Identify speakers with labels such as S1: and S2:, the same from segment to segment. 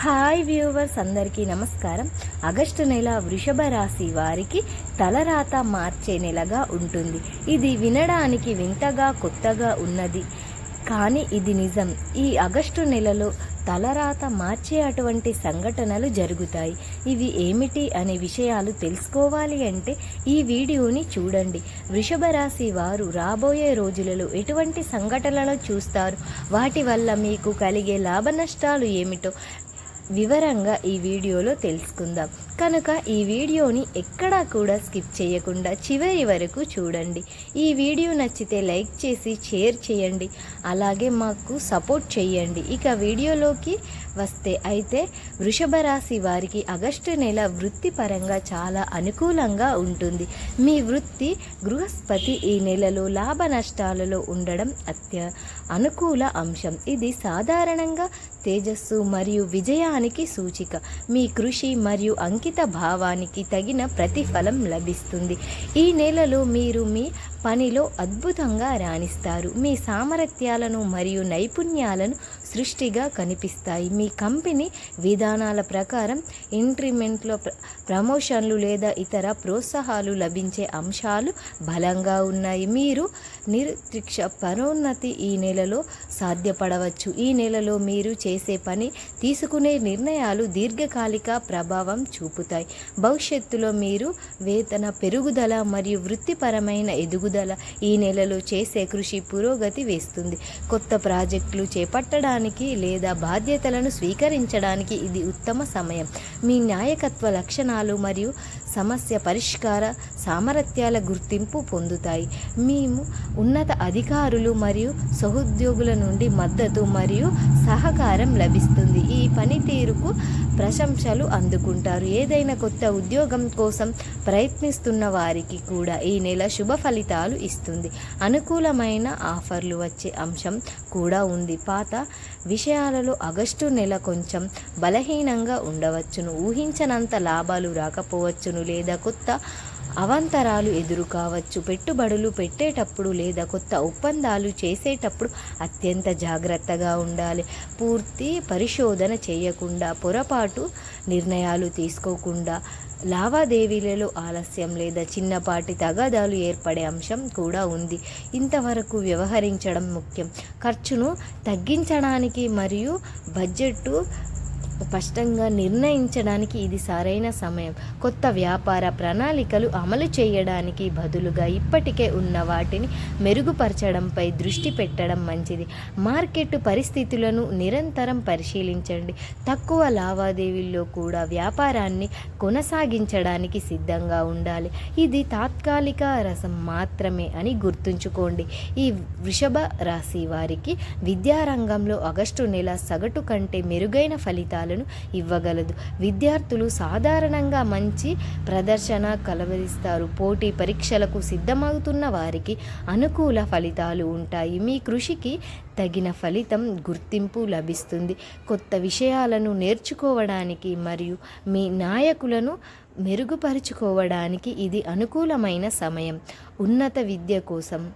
S1: Hi viewers అందరికీ నమస్కారం. August నెల వృషభ రాశి వారికి తలరాత మార్చే నెలగా ఉంటుంది. ఇది వినడానికి వింతగా కొత్తగా ఉన్నది. కానీ ఇది నిజం. ఈ ఆగస్టు నెలలో తలరాత మార్చే అటువంటి సంఘటనలు జరుగుతాయి. ఇవి ఏమిటి అనే విషయాలు తెలుసుకోవాలి అంటే ఈ వీడియోని చూడండి. వృషభ రాశి వారు రాబోయే రోజులలో ఎటువంటి సంఘటనలు చూస్తారు? వాటి వల్ల మీకు కలిగే లాభ నష్టాలు ఏమిటో వివరంగా ఈ వీడియోలో తెలుసుకుందాం. కనుక ఈ వీడియోని ఎక్కడా కూడా స్కిప్ చేయకుండా చివరి వరకు చూడండి. ఈ వీడియో నచ్చితే లైక్ చేసి షేర్ చేయండి. అలాగే మాకు సపోర్ట్ చేయండి. ఇక వీడియోలోకి వస్తే అయితే వృషభ రాశి వారికి ఆగస్టు నెల వృత్తిపరంగా చాలా అనుకూలంగా ఉంటుంది. మీ వృత్తి బృహస్పతి ఈ నెలలో లాభ నష్టాలలో ఉండడం అత్య అనుకూల అంశం. ఇది సాధారణంగా తేజస్సు మరియు విజయానికి సూచిక. మీ కృషి మరియు అంకిత భావానికి తగిన ప్రతిఫలం లభిస్తుంది. ఈ నెలలో మీరు మీ పనిలో అద్భుతంగా రాణిస్తారు. మీ సామర్థ్యాలను మరియు నైపుణ్యాలను సృష్టిగా కనిపిస్తాయి. మీ కంపెనీ విధానాల ప్రకారం ఇంక్రిమెంట్లో ప్ర- ప్రమోషన్లు లేదా ఇతర ప్రోత్సాహాలు లభించే అంశాలు బలంగా ఉన్నాయి. మీరు నిరుత్రిక్ష పరోన్నతి ఈ నెలలో సాధ్యపడవచ్చు. ఈ నెలలో మీరు చేసే పని తీసుకునే నిర్ణయాలు దీర్ఘకాలిక ప్రభావం చూపుతాయి. భవిష్యత్తులో మీరు వేతన పెరుగుదల మరియు వృత్తిపరమైన ఎదుగుదల ఈ నెలలో చేసే కృషి పురోగతి వేస్తుంది. కొత్త ప్రాజెక్టులు చేపట్టడానికి లేదా బాధ్యతలను స్వీకరించడానికి ఇది ఉత్తమ సమయం. మీ నాయకత్వ లక్షణాలు మరియు సమస్య పరిష్కార సామర్థ్యాల గుర్తింపు పొందుతాయి. మేము ఉన్నత అధికారులు మరియు సహోద్యోగుల నుండి మద్దతు మరియు సహకారం లభిస్తుంది. ఈ పనితీరుకు ప్రశంసలు అందుకుంటారు. ఏదైనా కొత్త ఉద్యోగం కోసం ప్రయత్నిస్తున్న వారికి కూడా ఈ నెల శుభ ఫలితాలు ఇస్తుంది. అనుకూలమైన ఆఫర్లు వచ్చే అంశం కూడా ఉంది. పాత విషయాలలో ఆగస్టు నెల కొంచెం బలహీనంగా ఉండవచ్చును. ఊహించనంత లాభాలు రాకపోవచ్చును లేదా కొత్త అవాంతరాలు ఎదురు కావచ్చు పెట్టుబడులు పెట్టేటప్పుడు లేదా కొత్త ఒప్పందాలు చేసేటప్పుడు అత్యంత జాగ్రత్తగా ఉండాలి. పూర్తి పరిశోధన చేయకుండా పొరపాటు నిర్ణయాలు తీసుకోకుండా లావాదేవీలలో ఆలస్యం లేదా చిన్నపాటి తగాదాలు ఏర్పడే అంశం కూడా ఉంది. ఇంతవరకు వ్యవహరించడం ముఖ్యం. ఖర్చును తగ్గించడానికి మరియు బడ్జెట్ స్పష్టంగా నిర్ణయించడానికి ఇది సరైన సమయం. కొత్త వ్యాపార ప్రణాళికలు అమలు చేయడానికి బదులుగా ఇప్పటికే ఉన్న వాటిని మెరుగుపరచడంపై దృష్టి పెట్టడం మంచిది. మార్కెట్ పరిస్థితులను నిరంతరం పరిశీలించండి. తక్కువ లావాదేవీల్లో కూడా వ్యాపారాన్ని కొనసాగించడానికి సిద్ధంగా ఉండాలి. ఇది తాత్కాలిక రసం మాత్రమే అని గుర్తుంచుకోండి. ఈ వృషభ రాశి వారికి విద్యారంగంలో ఆగస్టు నెల సగటు కంటే మెరుగైన ఫలితాలు ఫలితాలను ఇవ్వగలదు. విద్యార్థులు సాధారణంగా మంచి ప్రదర్శన కలవరిస్తారు. పోటీ పరీక్షలకు సిద్ధమవుతున్న వారికి అనుకూల ఫలితాలు ఉంటాయి. మీ కృషికి తగిన ఫలితం గుర్తింపు లభిస్తుంది. కొత్త విషయాలను నేర్చుకోవడానికి మరియు మీ నాయకులను మెరుగుపరుచుకోవడానికి ఇది అనుకూలమైన సమయం. ఉన్నత విద్య కోసం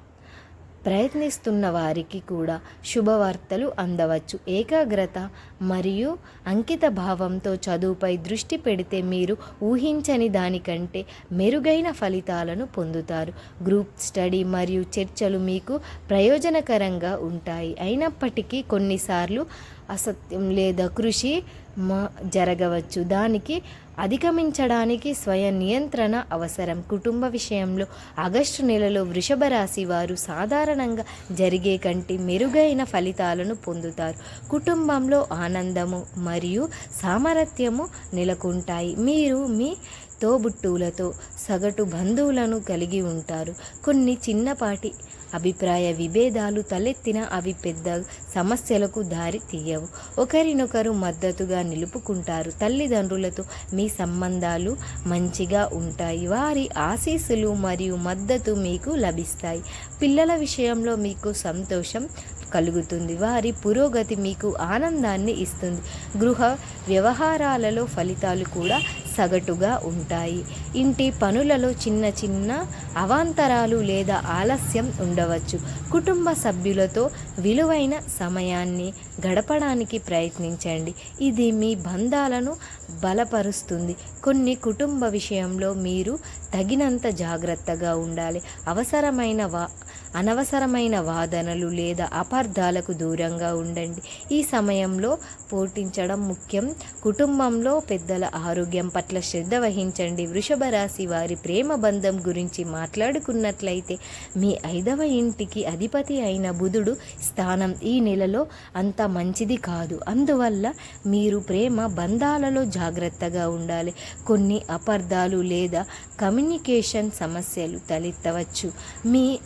S1: ప్రయత్నిస్తున్న వారికి కూడా శుభవార్తలు అందవచ్చు. ఏకాగ్రత మరియు అంకిత భావంతో చదువుపై దృష్టి పెడితే మీరు ఊహించని దానికంటే మెరుగైన ఫలితాలను పొందుతారు. గ్రూప్ స్టడీ మరియు చర్చలు మీకు ప్రయోజనకరంగా ఉంటాయి. అయినప్పటికీ కొన్నిసార్లు అసత్యం లేదా కృషి మా జరగవచ్చు. దానికి అధిగమించడానికి స్వయం నియంత్రణ అవసరం. కుటుంబ విషయంలో ఆగస్టు నెలలో వృషభ రాశి వారు సాధారణంగా జరిగే కంటి మెరుగైన ఫలితాలను పొందుతారు. కుటుంబంలో ఆనందము మరియు సామరస్యము నెలకొంటాయి. మీరు మీ తోబుట్టువులతో సగటు బంధువులను కలిగి ఉంటారు. కొన్ని చిన్నపాటి అభిప్రాయ విభేదాలు తలెత్తిన అవి పెద్ద సమస్యలకు దారి తీయవు. ఒకరినొకరు మద్దతుగా నిలుపుకుంటారు. తల్లిదండ్రులతో మీ సంబంధాలు మంచిగా ఉంటాయి. వారి ఆశీస్సులు మరియు మద్దతు మీకు లభిస్తాయి. పిల్లల విషయంలో మీకు సంతోషం కలుగుతుంది. వారి పురోగతి మీకు ఆనందాన్ని ఇస్తుంది. గృహ వ్యవహారాలలో ఫలితాలు కూడా సగటుగా ఉంటాయి. ఇంటి పనులలో చిన్న చిన్న అవాంతరాలు లేదా ఆలస్యం ఉండ ఉండవచ్చు. కుటుంబ సభ్యులతో విలువైన సమయాన్ని గడపడానికి ప్రయత్నించండి. ఇది మీ బంధాలను బలపరుస్తుంది. కొన్ని కుటుంబ విషయంలో మీరు తగినంత జాగ్రత్తగా ఉండాలి. అవసరమైన వా అనవసరమైన వాదనలు లేదా అపార్థాలకు దూరంగా ఉండండి. ఈ సమయంలో పోటించడం ముఖ్యం. కుటుంబంలో పెద్దల ఆరోగ్యం పట్ల శ్రద్ధ వహించండి. వృషభ రాశి వారి ప్రేమ బంధం గురించి మాట్లాడుకున్నట్లయితే మీ ఐదవ ఇంటికి అధిపతి అయిన బుధుడు స్థానం ఈ నెలలో అంత మంచిది కాదు. అందువల్ల మీరు ప్రేమ బంధాలలో జాగ్రత్తగా ఉండాలి. కొన్ని అపార్థాలు లేదా కమ్యూనికేషన్ సమస్యలు తలెత్తవచ్చు. మీ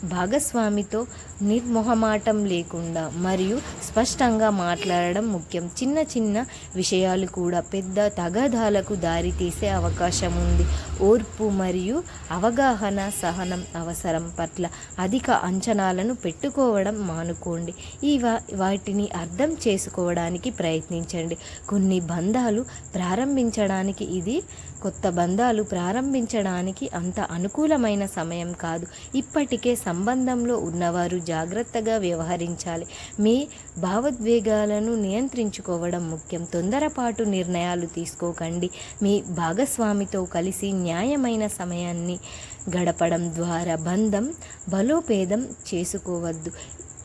S1: స్వామితో నిర్మొహమాటం లేకుండా మరియు స్పష్టంగా మాట్లాడడం ముఖ్యం. చిన్న చిన్న విషయాలు కూడా పెద్ద తగాదాలకు దారితీసే అవకాశం ఉంది. ఓర్పు మరియు అవగాహన సహనం అవసరం పట్ల అధిక అంచనాలను పెట్టుకోవడం మానుకోండి. ఈ వాటిని అర్థం చేసుకోవడానికి ప్రయత్నించండి. కొన్ని బంధాలు ప్రారంభించడానికి ఇది కొత్త బంధాలు ప్రారంభించడానికి అంత అనుకూలమైన సమయం కాదు. ఇప్పటికే సంబంధంలో ఉన్నవారు జాగ్రత్తగా వ్యవహరించాలి. మీ భావోద్వేగాలను నియంత్రించుకోవడం ముఖ్యం. తొందరపాటు నిర్ణయాలు తీసుకోకండి. మీ భాగస్వామితో కలిసి న్యాయమైన సమయాన్ని గడపడం ద్వారా బంధం బలోపేదం చేసుకోవద్దు.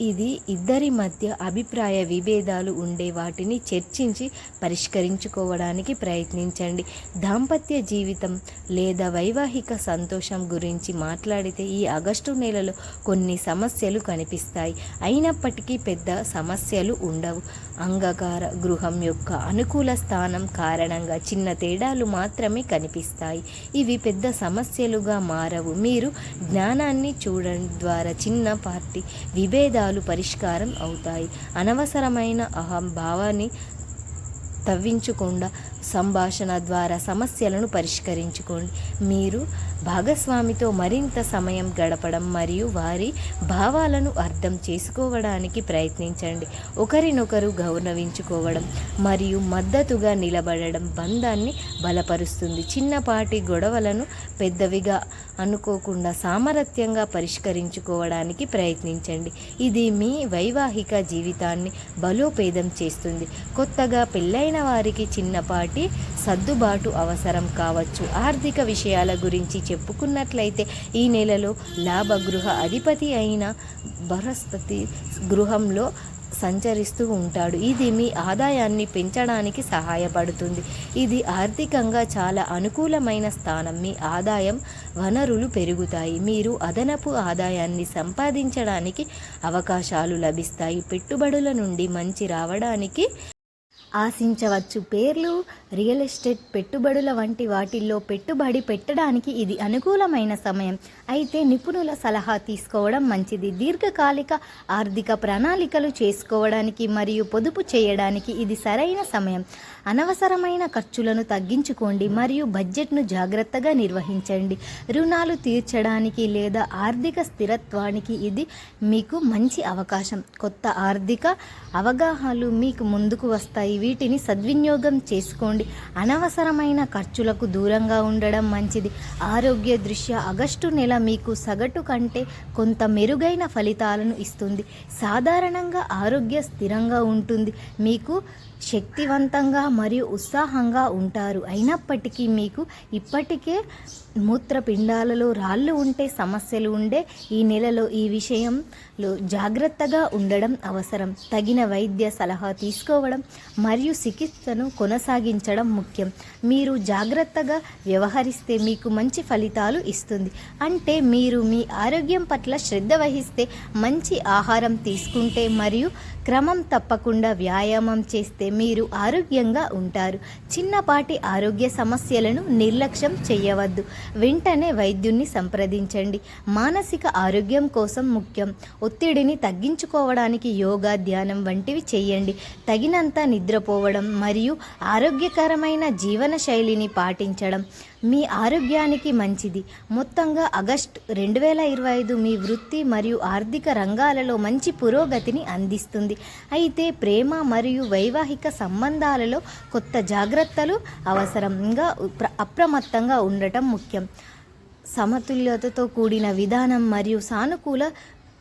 S1: ఇది ఇద్దరి మధ్య అభిప్రాయ విభేదాలు ఉండే వాటిని చర్చించి పరిష్కరించుకోవడానికి ప్రయత్నించండి. దాంపత్య జీవితం లేదా వైవాహిక సంతోషం గురించి మాట్లాడితే ఈ ఆగస్టు నెలలో కొన్ని సమస్యలు కనిపిస్తాయి. అయినప్పటికీ పెద్ద సమస్యలు ఉండవు. అంగకార గృహం యొక్క అనుకూల స్థానం కారణంగా చిన్న తేడాలు మాత్రమే కనిపిస్తాయి. ఇవి పెద్ద సమస్యలుగా మారవు. మీరు జ్ఞానాన్ని చూడడం ద్వారా చిన్న పార్టీ విభేదాలు పరిష్కారం అవుతాయి. అనవసరమైన అహంభావాన్ని తవ్వించకుండా సంభాషణ ద్వారా సమస్యలను పరిష్కరించుకోండి. మీరు భాగస్వామితో మరింత సమయం గడపడం మరియు వారి భావాలను అర్థం చేసుకోవడానికి ప్రయత్నించండి. ఒకరినొకరు గౌరవించుకోవడం మరియు మద్దతుగా నిలబడడం బంధాన్ని బలపరుస్తుంది. చిన్నపాటి గొడవలను పెద్దవిగా అనుకోకుండా సామరస్యంగా పరిష్కరించుకోవడానికి ప్రయత్నించండి. ఇది మీ వైవాహిక జీవితాన్ని బలోపేతం చేస్తుంది. కొత్తగా పెళ్ళైన వారికి చిన్నపాటి సర్దుబాటు అవసరం కావచ్చు. ఆర్థిక విషయాల గురించి చెప్పుకున్నట్లయితే ఈ నెలలో లాభ గృహ అధిపతి అయిన బృహస్పతి గృహంలో సంచరిస్తూ ఉంటాడు. ఇది మీ ఆదాయాన్ని పెంచడానికి సహాయపడుతుంది. ఇది ఆర్థికంగా చాలా అనుకూలమైన స్థానం. మీ ఆదాయం వనరులు పెరుగుతాయి. మీరు అదనపు ఆదాయాన్ని సంపాదించడానికి అవకాశాలు లభిస్తాయి. పెట్టుబడుల నుండి మంచి రావడానికి ఆశించవచ్చు. పేర్లు రియల్ ఎస్టేట్ పెట్టుబడుల వంటి వాటిల్లో పెట్టుబడి పెట్టడానికి ఇది అనుకూలమైన సమయం. అయితే నిపుణుల సలహా తీసుకోవడం మంచిది. దీర్ఘకాలిక ఆర్థిక ప్రణాళికలు చేసుకోవడానికి మరియు పొదుపు చేయడానికి ఇది సరైన సమయం. అనవసరమైన ఖర్చులను తగ్గించుకోండి మరియు బడ్జెట్ను జాగ్రత్తగా నిర్వహించండి. రుణాలు తీర్చడానికి లేదా ఆర్థిక స్థిరత్వానికి ఇది మీకు మంచి అవకాశం. కొత్త ఆర్థిక అవగాహనలు మీకు ముందుకు వస్తాయి. వీటిని సద్వినియోగం చేసుకోండి. అనవసరమైన ఖర్చులకు దూరంగా ఉండడం మంచిది. ఆరోగ్య దృష్ట్యా ఆగస్టు నెల మీకు సగటు కంటే కొంత మెరుగైన ఫలితాలను ఇస్తుంది. సాధారణంగా ఆరోగ్య స్థిరంగా ఉంటుంది. మీకు శక్తివంతంగా మరియు ఉత్సాహంగా ఉంటారు. అయినప్పటికీ మీకు ఇప్పటికే మూత్రపిండాలలో రాళ్ళు ఉంటే సమస్యలు ఉండే ఈ నెలలో ఈ విషయంలో జాగ్రత్తగా ఉండడం అవసరం. తగిన వైద్య సలహా తీసుకోవడం మరియు చికిత్సను కొనసాగించడం ముఖ్యం. మీరు జాగ్రత్తగా వ్యవహరిస్తే మీకు మంచి ఫలితాలు ఇస్తుంది. అంటే మీరు మీ ఆరోగ్యం పట్ల శ్రద్ధ వహిస్తే మంచి ఆహారం తీసుకుంటే మరియు క్రమం తప్పకుండా వ్యాయామం చేస్తే మీరు ఆరోగ్యంగా ఉంటారు. చిన్నపాటి ఆరోగ్య సమస్యలను నిర్లక్ష్యం చేయవద్దు. వెంటనే వైద్యున్ని సంప్రదించండి. మానసిక ఆరోగ్యం కోసం ముఖ్యం. ఒత్తిడిని తగ్గించుకోవడానికి యోగా ధ్యానం వంటివి చేయండి. తగినంత నిద్రపోవడం మరియు ఆరోగ్యకరమైన జీవన శైలిని పాటించడం. మీ ఆరోగ్యానికి మంచిది. మొత్తంగా ఆగస్ట్ రెండు వేల ఇరవై ఐదు మీ వృత్తి మరియు ఆర్థిక రంగాలలో మంచి పురోగతిని అందిస్తుంది. అయితే ప్రేమ మరియు వైవాహిక సంబంధాలలో కొత్త జాగ్రత్తలు అవసరంగా అప్రమత్తంగా ఉండటం ముఖ్యం. సమతుల్యతతో కూడిన విధానం మరియు సానుకూల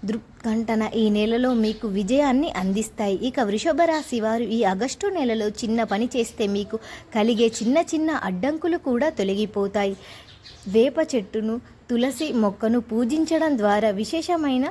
S1: దృక్ఘటన ఈ నెలలో మీకు విజయాన్ని అందిస్తాయి. ఇక వృషభ రాశి వారు ఈ ఆగస్టు నెలలో చిన్న పని చేస్తే మీకు కలిగే చిన్న చిన్న అడ్డంకులు కూడా తొలగిపోతాయి. వేప చెట్టును తులసి మొక్కను పూజించడం ద్వారా విశేషమైన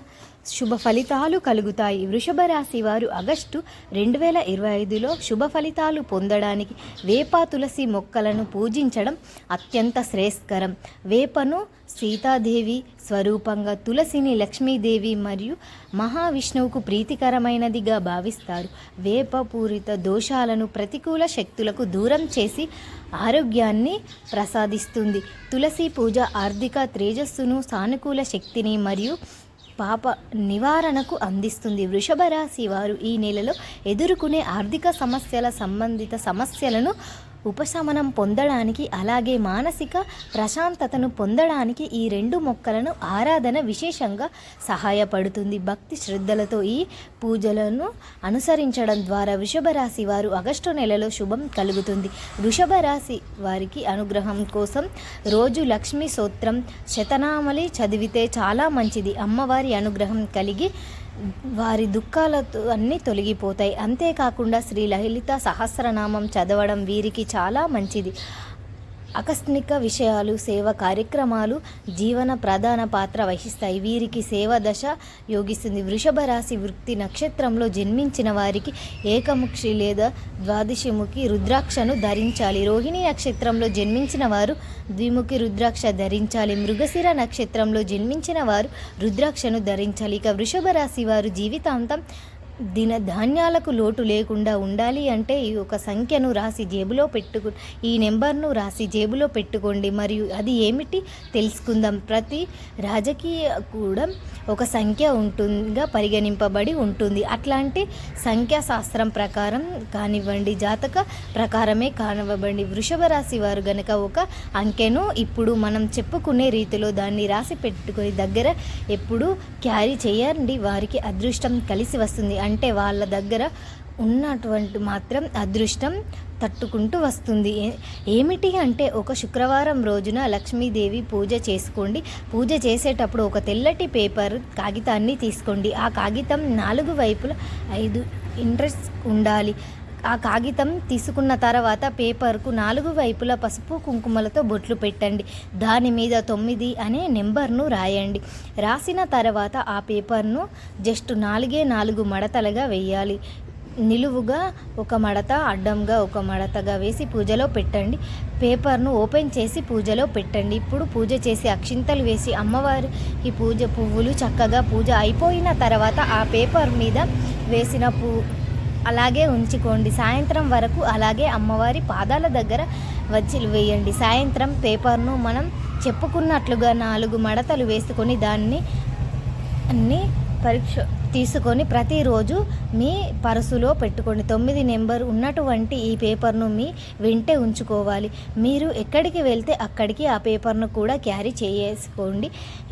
S1: శుభ ఫలితాలు కలుగుతాయి. వృషభ రాశి వారు ఆగస్టు రెండు వేల ఇరవై ఐదులో శుభ ఫలితాలు పొందడానికి వేప తులసి మొక్కలను పూజించడం అత్యంత శ్రేయస్కరం. వేపను సీతాదేవి స్వరూపంగా తులసిని లక్ష్మీదేవి మరియు మహావిష్ణువుకు ప్రీతికరమైనదిగా భావిస్తారు. వేప పూరిత దోషాలను ప్రతికూల శక్తులకు దూరం చేసి ఆరోగ్యాన్ని ప్రసాదిస్తుంది. తులసి పూజ ఆర్థిక తేజస్సును సానుకూల శక్తిని మరియు పాప నివారణకు అందిస్తుంది. వృషభ రాశి వారు ఈ నెలలో ఎదుర్కొనే ఆర్థిక సమస్యల సంబంధిత సమస్యలను ఉపశమనం పొందడానికి అలాగే మానసిక ప్రశాంతతను పొందడానికి ఈ రెండు మొక్కలను ఆరాధన విశేషంగా సహాయపడుతుంది. భక్తి శ్రద్ధలతో ఈ పూజలను అనుసరించడం ద్వారా వృషభ రాశి వారు ఆగస్టు నెలలో శుభం కలుగుతుంది. వృషభ రాశి వారికి అనుగ్రహం కోసం రోజు లక్ష్మీ సూత్రం శతనామలి చదివితే చాలా మంచిది. అమ్మవారి అనుగ్రహం కలిగి వారి దుఃఖాలతో అన్నీ తొలగిపోతాయి. అంతేకాకుండా శ్రీ లలిత సహస్రనామం చదవడం వీరికి చాలా మంచిది. ఆకస్మిక విషయాలు సేవ కార్యక్రమాలు జీవన ప్రధాన పాత్ర వహిస్తాయి. వీరికి సేవ దశ యోగిస్తుంది. వృషభ రాశి వృత్తి నక్షత్రంలో జన్మించిన వారికి ఏకముఖి లేదా ద్వాదశిముఖి రుద్రాక్షను ధరించాలి. రోహిణి నక్షత్రంలో జన్మించిన వారు ద్విముఖి రుద్రాక్ష ధరించాలి. మృగశిర నక్షత్రంలో జన్మించిన వారు రుద్రాక్షను ధరించాలి. ఇక వృషభ రాశి వారు జీవితాంతం దిన ధాన్యాలకు లోటు లేకుండా ఉండాలి అంటే ఈ ఒక సంఖ్యను రాసి జేబులో పెట్టుకు ఈ నెంబర్ను రాసి జేబులో పెట్టుకోండి. మరియు అది ఏమిటి? తెలుసుకుందాం. ప్రతి రాజకీయ కూడా ఒక సంఖ్య ఉంటుందిగా పరిగణింపబడి ఉంటుంది. అట్లాంటి సంఖ్యాశాస్త్రం ప్రకారం కానివ్వండి జాతక ప్రకారమే కానివ్వండి వృషభ రాశి వారు గనక ఒక అంకెను ఇప్పుడు మనం చెప్పుకునే రీతిలో దాన్ని రాసి పెట్టుకొని దగ్గర ఎప్పుడు క్యారీ చేయండి. వారికి అదృష్టం కలిసి వస్తుంది. అంటే వాళ్ళ దగ్గర ఉన్నటువంటి మాత్రం అదృష్టం తట్టుకుంటూ వస్తుంది. ఏ- ఏమిటి అంటే ఒక శుక్రవారం రోజున లక్ష్మీదేవి పూజ చేసుకోండి. పూజ చేసేటప్పుడు ఒక తెల్లటి పేపర్ కాగితాన్ని తీసుకోండి. ఆ కాగితం నాలుగు వైపుల ఐదు ఇంట్రెస్ట్ ఉండాలి. ఆ కాగితం తీసుకున్న తర్వాత పేపర్కు నాలుగు వైపుల పసుపు కుంకుమలతో బొట్లు పెట్టండి. దాని మీద తొమ్మిది అనే నెంబర్ను రాయండి. రాసిన తర్వాత ఆ పేపర్ను జస్ట్ నాలుగే నాలుగు మడతలుగా వేయాలి. నిలువుగా ఒక మడత అడ్డంగా ఒక మడతగా వేసి పూజలో పెట్టండి. పేపర్ను ఓపెన్ చేసి పూజలో పెట్టండి. ఇప్పుడు పూజ చేసి అక్షింతలు వేసి అమ్మవారికి పూజ పువ్వులు చక్కగా పూజ అయిపోయిన తర్వాత ఆ పేపర్ మీద వేసిన పూ అలాగే ఉంచుకోండి. సాయంత్రం వరకు అలాగే అమ్మవారి పాదాల దగ్గర వచ్చి వేయండి. సాయంత్రం పేపర్ను మనం చెప్పుకున్నట్లుగా నాలుగు మడతలు వేసుకొని దాన్ని అన్ని పరీక్ష తీసుకొని ప్రతిరోజు మీ పర్సులో పెట్టుకోండి. తొమ్మిది నెంబర్ ఉన్నటువంటి ఈ పేపర్ను మీ వెంటే ఉంచుకోవాలి. మీరు ఎక్కడికి వెళ్తే అక్కడికి ఆ పేపర్ను కూడా క్యారీ చేసుకోండి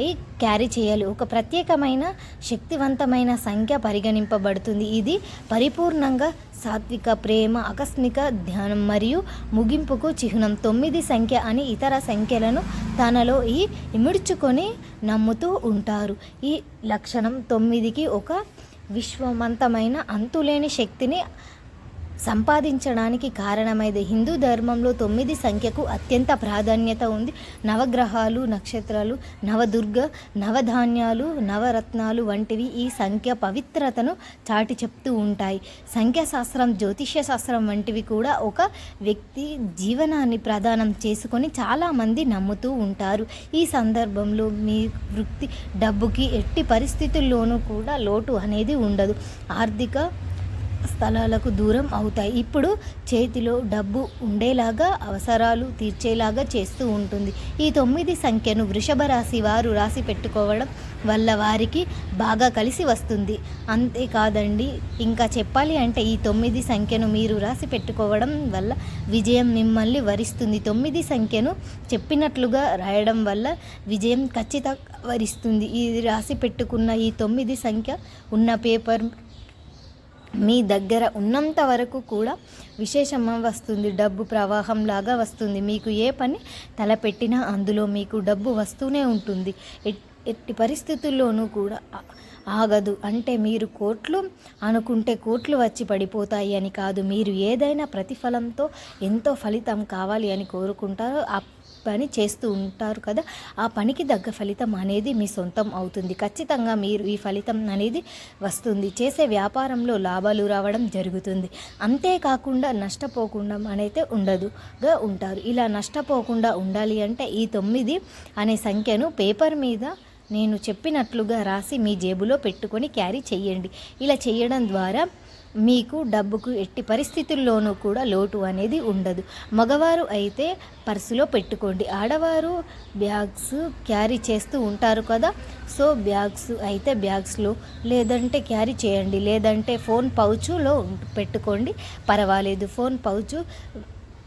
S1: ఈ క్యారీ చేయాలి. ఒక ప్రత్యేకమైన శక్తివంతమైన సంఖ్య పరిగణింపబడుతుంది. ఇది పరిపూర్ణంగా సాత్విక ప్రేమ ఆకస్మిక ధ్యానం మరియు ముగింపుకు చిహ్నం తొమ్మిది సంఖ్య అని ఇతర సంఖ్యలను తనలో ఈ ఇముడ్చుకొని నమ్ముతూ ఉంటారు. ఈ లక్షణం తొమ్మిదికి ఒక విశ్వమంతమైన అంతులేని శక్తిని సంపాదించడానికి కారణమైంది. హిందూ ధర్మంలో తొమ్మిది సంఖ్యకు అత్యంత ప్రాధాన్యత ఉంది. నవగ్రహాలు నక్షత్రాలు నవదుర్గ నవధాన్యాలు నవరత్నాలు వంటివి ఈ సంఖ్య పవిత్రతను చాటి చెప్తూ ఉంటాయి. సంఖ్యాశాస్త్రం జ్యోతిష్య శాస్త్రం వంటివి కూడా ఒక వ్యక్తి జీవనాన్ని ప్రదానం చేసుకొని చాలామంది నమ్ముతూ ఉంటారు. ఈ సందర్భంలో మీ వృత్తి డబ్బుకి ఎట్టి పరిస్థితుల్లోనూ కూడా లోటు అనేది ఉండదు. ఆర్థిక స్థలాలకు దూరం అవుతాయి. ఇప్పుడు చేతిలో డబ్బు ఉండేలాగా అవసరాలు తీర్చేలాగా చేస్తూ ఉంటుంది. ఈ తొమ్మిది సంఖ్యను వృషభ రాశి వారు రాసి పెట్టుకోవడం వల్ల వారికి బాగా కలిసి వస్తుంది. అంతేకాదండి ఇంకా చెప్పాలి అంటే ఈ తొమ్మిది సంఖ్యను మీరు రాసి పెట్టుకోవడం వల్ల విజయం మిమ్మల్ని వరిస్తుంది. తొమ్మిది సంఖ్యను చెప్పినట్లుగా రాయడం వల్ల విజయం ఖచ్చితంగా వరిస్తుంది. ఇది రాసి పెట్టుకున్న ఈ తొమ్మిది సంఖ్య ఉన్న పేపర్ మీ దగ్గర ఉన్నంత వరకు కూడా విశేషమ వస్తుంది డబ్బు ప్రవాహం లాగా వస్తుంది. మీకు ఏ పని తలపెట్టినా అందులో మీకు డబ్బు వస్తూనే ఉంటుంది. ఎట్- ఎట్టి పరిస్థితుల్లోనూ కూడా ఆగదు. అంటే మీరు కోట్లు అనుకుంటే కోట్లు వచ్చి పడిపోతాయి అని కాదు. మీరు ఏదైనా ప్రతిఫలంతో ఎంతో ఫలితం కావాలి అని కోరుకుంటారో పని చేస్తూ ఉంటారు కదా ఆ పనికి తగ్గ ఫలితం అనేది మీ సొంతం అవుతుంది. ఖచ్చితంగా మీరు ఈ ఫలితం అనేది వస్తుంది. చేసే వ్యాపారంలో లాభాలు రావడం జరుగుతుంది. అంతేకాకుండా నష్టపోకుండా అనేది ఉండదుగా ఉంటారు. ఇలా నష్టపోకుండా ఉండాలి అంటే ఈ తొమ్మిది అనే సంఖ్యను పేపర్ మీద నేను చెప్పినట్లుగా రాసి మీ జేబులో పెట్టుకొని క్యారీ చేయండి. ఇలా చేయడం ద్వారా మీకు డబ్బుకు ఎట్టి పరిస్థితుల్లోనూ కూడా లోటు అనేది ఉండదు. మగవారు అయితే పర్సులో పెట్టుకోండి. ఆడవారు బ్యాగ్స్ క్యారీ చేస్తూ ఉంటారు కదా. సో బ్యాగ్స్ అయితే బ్యాగ్స్లో లేదంటే క్యారీ చేయండి. లేదంటే ఫోన్ పౌచులో పెట్టుకోండి. పర్వాలేదు. ఫోన్ పౌచు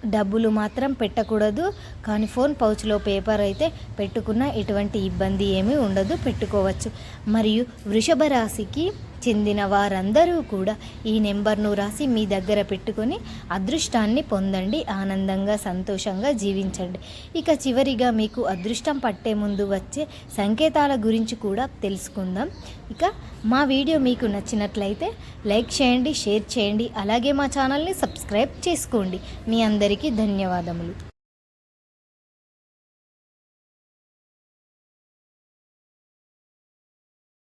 S1: డబ్బులు మాత్రం పెట్టకూడదు. కానీ ఫోన్ పౌచ్లో పేపర్ అయితే పెట్టుకున్న ఎటువంటి ఇబ్బంది ఏమీ ఉండదు. పెట్టుకోవచ్చు. మరియు వృషభ రాశికి చెందిన వారందరూ కూడా ఈ నెంబర్ను రాసి మీ దగ్గర పెట్టుకొని అదృష్టాన్ని పొందండి. ఆనందంగా సంతోషంగా జీవించండి. ఇక చివరిగా మీకు అదృష్టం పట్టే ముందు వచ్చే సంకేతాల గురించి కూడా తెలుసుకుందాం. ఇక మా వీడియో మీకు నచ్చినట్లయితే లైక్ చేయండి షేర్ చేయండి. అలాగే మా ఛానల్ని సబ్స్క్రైబ్ చేసుకోండి. మీ అందరికీ ధన్యవాదములు.